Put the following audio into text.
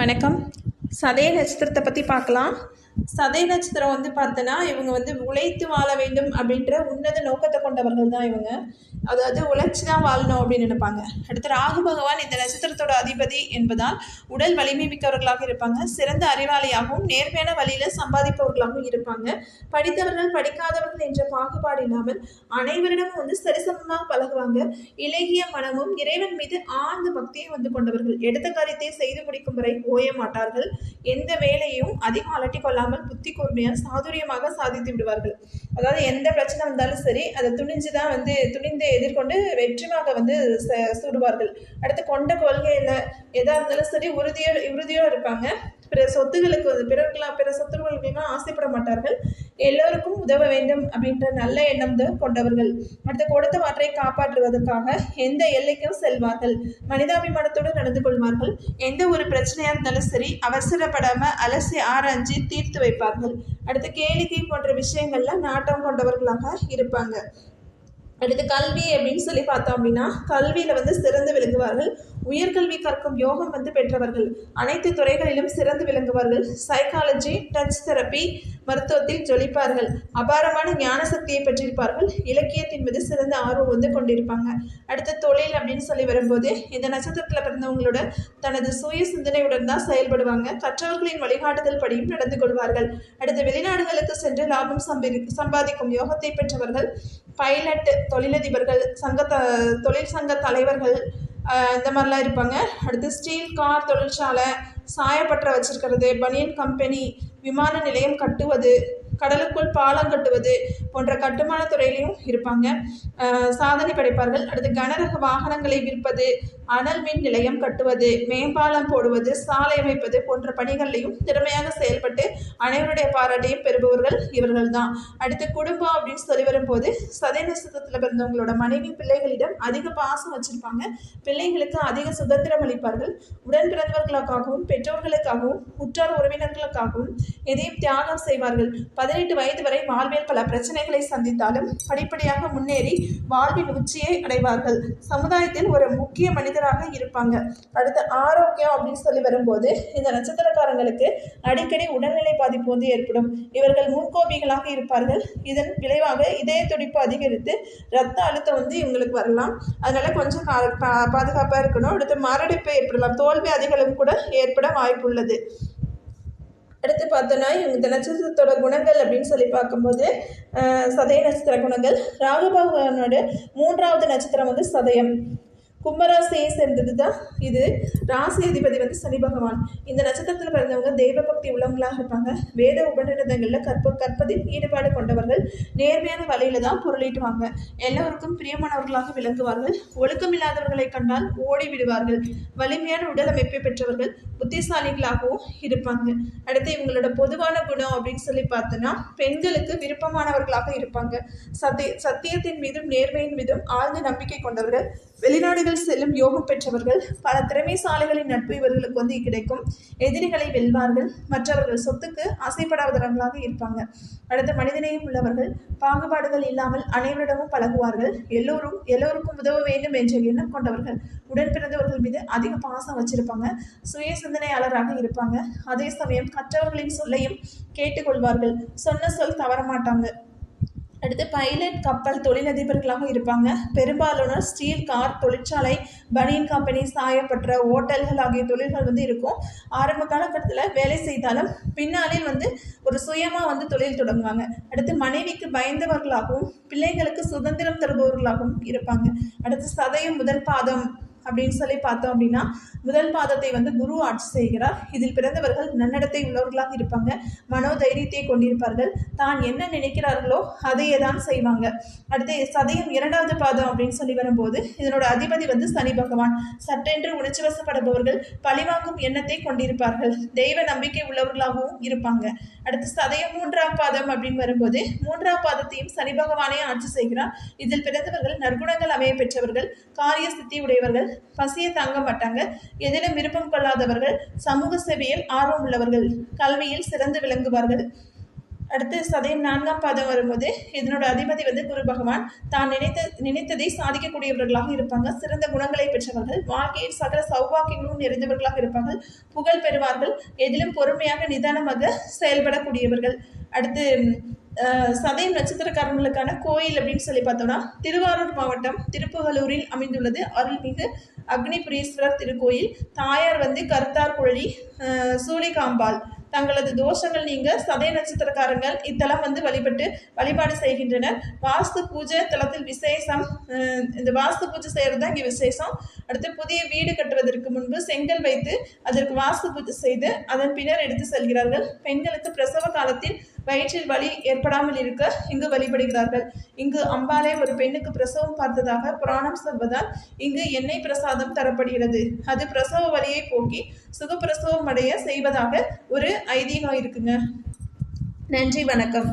வணக்கம். சதய நட்சத்திரத்தை பற்றி பார்க்கலாம். சதய நட்சத்திரம் வந்து பார்த்தோன்னா இவங்க வந்து உழைத்து வாழ வேண்டும் அப்படின்ற உன்னத நோக்கத்தை கொண்டவர்கள் தான் இவங்க. அதாவது உழைச்சி தான் வாழணும் அப்படின்னு நினைப்பாங்க. அடுத்து ராகு பகவான் இந்த நட்சத்திரத்தோட அதிபதி என்பதால் உடல் வலிமை மிக்கவர்களாக இருப்பாங்க. சிறந்த அறிவாளியாகவும் நேர்மையான வழியில் சம்பாதிப்பவர்களாகவும் இருப்பாங்க. படித்தவர்கள் படிக்காதவர்கள் என்ற பாகுபாடு இல்லாமல் அனைவரிடமும் வந்து சரிசமமாக பழகுவாங்க. இலகிய மனமும் இறைவன் மீது ஆழ்ந்த பக்தியை வந்து கொண்டவர்கள். எடுத்த காரியத்தை செய்து முடிக்கும் வரை ஓய மாட்டார்கள். எந்த வேலையும் அதிகம் அலட்டி கொள்ளாமல் புத்தி கூர்மையாக சாதுரியமாக சாதித்து விடுவார்கள். அதாவது எந்த பிரச்சனை வந்தாலும் சரி அதை துணிஞ்சு தான் வந்து துணிந்து எதிர்கொண்டு வெற்றிமாக வந்து ச- சூடுவார்கள். அடுத்து கொண்ட கொள்கையில் எதாக இருந்தாலும் சரி உறுதியோ உறுதியோடு இருப்பாங்க. பிற சொத்துகளுக்கு வந்து பிறர்களா பிற சொத்துகளுக்கெல்லாம் ஆசைப்பட மாட்டார்கள். எல்லோருக்கும் உதவ வேண்டும் அப்படின்ற நல்ல எண்ணம் தான் கொண்டவர்கள். அடுத்து கொடுத்த வாற்றை காப்பாற்றுவதற்காக எந்த எல்லைக்கும் செல்வார்கள். மனிதாபிமானத்தோடு நடந்து கொள்வார்கள். எந்த ஒரு பிரச்சனையாக இருந்தாலும் சரி அவசரப்படாம அலசி ஆராய்ஞ்சு தீர்த்து வைப்பார்கள். அடுத்து கேளிக்கை போன்ற விஷயங்கள்ல நாட்டம் கொண்டவர்களாக இருப்பாங்க. அடுத்து கல்வி அப்படின்னு சொல்லி பார்த்தோம் அப்படின்னா கல்வியில் வந்து சிறந்து விளங்குவார்கள். உயர்கல்வி கற்கும் யோகம் வந்து பெற்றவர்கள். அனைத்து துறைகளிலும் சிறந்து விளங்குவார்கள். சைக்காலஜி டச் தெரப்பி மருத்துவத்தில் ஜொலிப்பார்கள். அபாரமான ஞான சக்தியை பெற்றிருப்பார்கள். இலக்கியத்தின் மீது சிறந்த ஆர்வம் வந்து கொண்டிருப்பாங்க. அடுத்து தொழில் அப்படின்னு சொல்லி வரும்போது இந்த நட்சத்திரத்தில் பிறந்தவங்களோட தனது சுய சிந்தனையுடன் தான் செயல்படுவாங்க. கற்றவர்களின் வழிகாட்டுதல் படியும் நடந்து கொள்வார்கள். அடுத்து வெளிநாடுகளுக்கு சென்று லாபம் சம்பி சம்பாதிக்கும் யோகத்தை பெற்றவர்கள். பைலட் தொழிலதிபர்கள் சங்க த தொழில் சங்க தலைவர்கள் இந்த மாதிரிலாம் இருப்பாங்க. அடுத்து ஸ்டீல் கார் தொழிற்சாலை சாயப்பட்டறை வச்சுருக்கிறது பனியன் கம்பெனி விமான நிலையம் கட்டுவது கடலுக்குள் பாலம் கட்டுவது போன்ற கட்டுமான துறையிலையும் இருப்பாங்க. சாதனை படைப்பார்கள். அடுத்து கனரக வாகனங்களை விற்பது அனல் மின் நிலையம் கட்டுவது மேம்பாலம் போடுவது சாலை அமைப்பது போன்ற பணிகள்லையும் திறமையாக செயல்பட்டு அனைவருடைய பாராட்டையும் பெறுபவர்கள் இவர்கள் தான் அடுத்து குடும்பம் அப்படின்னு சொல்லி வரும்போது சதை நட்சத்திரத்தில் பிறந்தவங்களோட மனைவி பிள்ளைகளிடம் அதிக பாசம் வச்சிருப்பாங்க. பிள்ளைகளுக்கு அதிக சுதந்திரம் அளிப்பார்கள். உடன் பிறந்தவர்களுக்காகவும் பெற்றோர்களுக்காகவும் உற்றார் உறவினர்களுக்காகவும் எதையும் தியாகம் செய்வார்கள். பதினெட்டு வயது வரை வாழ்வில் பல பிரச்சனைகளை சந்தித்தாலும் படிப்படியாக முன்னேறி வாழ்வின் உச்சியை அடைவார்கள். சமுதாயத்தில் ஒரு முக்கிய மனிதராக இருப்பாங்க. அடுத்து ஆரோக்கியம் அப்படின்னு சொல்லி வரும்போது இந்த நட்சத்திரக்காரங்களுக்கு அடிக்கடி உடல்நிலை பாதிப்பு வந்து ஏற்படும். இவர்கள் முன்கோபிகளாக இருப்பார்கள். இதன் விளைவாக இதய துடிப்பு அதிகரித்து ரத்த அழுத்தம் வந்து இவங்களுக்கு வரலாம். அதனால கொஞ்சம் பாதுகாப்பாக பா- இருக்கணும். அடுத்து மரடிப்பு ஏற்படலாம். தோல்வி அதிகளும் கூட ஏற்பட வாய்ப்புள்ளது. அடுத்து பார்த்தோன்னா இவங்க இந்த நட்சத்திரத்தோட குணங்கள் அப்படின்னு சொல்லி பார்க்கும்போது சதய நட்சத்திர குணங்கள். ராகுபகவானோட மூன்றாவது நட்சத்திரம் வந்து சதயம். கும்பராசியை சேர்ந்தது தான் இது. ராசி அதிபதி வந்து சனி பகவான். இந்த நட்சத்திரத்தில் பிறந்தவங்க தெய்வ பக்தி உள்ளவங்களாக இருப்பாங்க. வேத உபநிடதங்களில் கற்ப கற்பதில் ஈடுபாடு கொண்டவர்கள் நேர்மையான வழியில தான் பொருளீட்டுவாங்க. எல்லோருக்கும் பிரியமானவர்களாக விளங்குவார்கள். ஒழுக்கமில்லாதவர்களை கண்டால் ஓடி விடுவார்கள் வலிமையான உடல் அமைப்பை பெற்றவர்கள் புத்திசாலிகளாகவும் இருப்பாங்க. அடுத்து இவங்களோட பொதுவான குணம் அப்படின்னு சொல்லி பார்த்தோன்னா பெண்களுக்கு விருப்பமானவர்களாக இருப்பாங்க. சத்திய சத்தியத்தின் மீதும் நேர்மையின் மீதும் ஆழ்ந்த நம்பிக்கை கொண்டவர்கள். வெளிநாடுகள் செல்லும் யோகம் பெற்றவர்கள் பல திறமைசாலிகளின் நட்பு இவர்களுக்கு வந்து கிடைக்கும். எதிரிகளை வெல்வார்கள். மற்றவர்கள் சொத்துக்கு ஆசைப்படாதவர்களாக இருப்பாங்க. அடுத்த மனிதநேயம் உள்ளவர்கள் பாகுபாடுகள் இல்லாமல் அனைவரிடமும் பழகுவார்கள். எல்லோரும் எல்லோருக்கும் உதவ வேண்டும் என்ற எண்ணம் கொண்டவர்கள். உடன் பிறந்தவர்கள் மீது அதிக பாசம் வச்சிருப்பாங்க. சுய சிந்தனையாளராக இருப்பாங்க. அதே சமயம் கற்றவர்களின் சொல்லையும் கேட்டுக்கொள்வார்கள். சொன்ன சொல் தவற மாட்டாங்க அடுத்து பைலட் கப்பல் தொழிலதிபர்களாக இருப்பாங்க. பெரும்பாலான ஸ்டீல் கார் தொழிற்சாலை பனியன் கம்பெனி சாயப்பட்ட ஓட்டல்கள் ஆகிய தொழில்கள் வந்து இருக்கும். ஆரம்ப காலகட்டத்தில் வேலை செய்தாலும் பின்னாளில் வந்து ஒரு சுயமாக வந்து தொழில் தொடங்குவாங்க. அடுத்து மனைவிக்கு பயந்தவர்களாகவும் பிள்ளைகளுக்கு சுதந்திரம் தருபவர்களாகவும் இருப்பாங்க. அடுத்து சதயம் முதல் பாதம் அப்படின்னு சொல்லி பார்த்தோம் அப்படின்னா முதல் பாதத்தை வந்து குரு ஆட்சி செய்கிறார். இதில் பிறந்தவர்கள் நன்னடத்தை உள்ளவர்களாக இருப்பாங்க. மனோதைரியத்தை கொண்டிருப்பார்கள். தான் என்ன நினைக்கிறார்களோ அதையே தான் செய்வாங்க. அடுத்து சதயம் இரண்டாவது பாதம் அப்படின்னு சொல்லி வரும்போது இதனோட அதிபதி வந்து சனி பகவான். சட்டென்று உணர்ச்சி வசப்படுபவர்கள் பழிவாங்கும் எண்ணத்தை கொண்டிருப்பார்கள். தெய்வ நம்பிக்கை உள்ளவர்களாகவும் இருப்பாங்க. அடுத்து சதயம் மூன்றாம் பாதம் அப்படின்னு வரும்போது மூன்றாம் பாதத்தையும் சனி பகவானே ஆட்சி செய்கிறார். இதில் பிறந்தவர்கள் நற்குணங்கள் அமைய பெற்றவர்கள் காரிய சித்தி உடையவர்கள் பசியை தாங்க மாட்டாங்க. எதிலும் விருப்பம் கொள்ளாதவர்கள் சமூக சேவையில் ஆர்வம் உள்ளவர்கள் கல்வியில் சிறந்து விளங்குவார்கள். அடுத்து சதயம் நான்காம் பாதம் வரும்போது இதனோட அதிபதி வந்து குரு பகவான். தான் நினைத்த நினைத்ததை சாதிக்கக்கூடியவர்களாக இருப்பாங்க. சிறந்த குணங்களை பெற்றவர்கள் வாழ்க்கையில் சகல சௌபாக்கியங்களும் நிறைந்தவர்களாக இருப்பார்கள். புகழ் பெறுவார்கள். எதிலும் பொறுமையாக நிதானமாக செயல்படக்கூடியவர்கள். அடுத்து சதயம் நட்சத்திரக்காரங்களுக்கான கோயில் அப்படின்னு சொல்லி பார்த்தோம்னா திருவாரூர் மாவட்டம் திருப்புகலூரில் அமைந்துள்ளது. அருள்மிகு அக்னிபுரீஸ்வரர் திருக்கோயில். தாயார் வந்து கருத்தார் குழலி அஹ், சூளிகாம்பாள் தங்களது தோஷங்கள் நீங்க சதய நட்சத்திரக்காரங்கள் இத்தலம் வந்து வழிபட்டு வழிபாடு செய்கின்றனர். வாஸ்து பூஜை தலத்தில் விசேஷம் இந்த வாஸ்து பூஜை செய்கிறது தான் இங்கே விசேஷம். அடுத்து புதிய வீடு கட்டுவதற்கு முன்பு செங்கல் வைத்து அதற்கு வாஸ்து பூஜை செய்து அதன் பின்னர் எடுத்து செல்கிறார்கள். பெண்களுக்கு பிரசவ காலத்தில் வயிற்றில் வலி ஏற்படாமல் இருக்க இங்கு வழிபடுகிறார்கள். இங்கு அம்பாலே ஒரு பெண்ணுக்கு பிரசவம் பார்த்ததாக புராணம் சொல்வதால் இங்கு எண்ணெய் பிரசாதம் தரப்படுகிறது. அது பிரசவ வலியை போக்கி சுகப்பிரசவம் அடைய செய்வதாக ஒரு ஐதீகம் இருக்குங்க. நன்றி வணக்கம்.